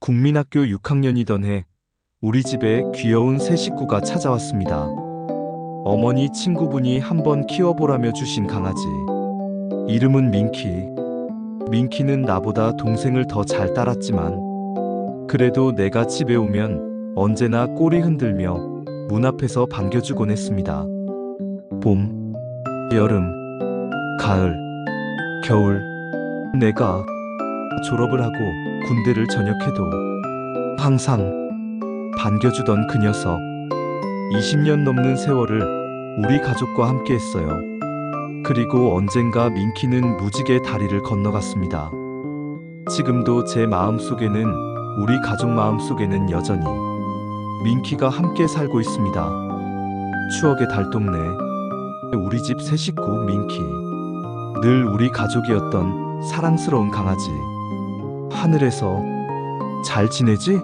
국민학교 6학년이던 해 우리 집에 귀여운 새 식구가 찾아왔습니다. 어머니 친구분이 한번 키워보라며 주신 강아지. 이름은 민키. 민키는 나보다 동생을 더 잘 따랐지만 그래도 내가 집에 오면 언제나 꼬리 흔들며 문 앞에서 반겨주곤 했습니다. 봄, 여름, 가을, 겨울. 내가 졸업을 하고 군대를 전역해도 항상 반겨주던 그 녀석. 20년 넘는 세월을 우리 가족과 함께 했어요. 그리고 언젠가 민키는 무지개 다리를 건너갔습니다. 지금도 제 마음 속에는 우리 가족 마음 속에는 여전히 민키가 함께 살고 있습니다. 추억의 달동네, 우리 집 새 식구 민키. 늘 우리 가족이었던 사랑스러운 강아지. 하늘에서 잘 지내지?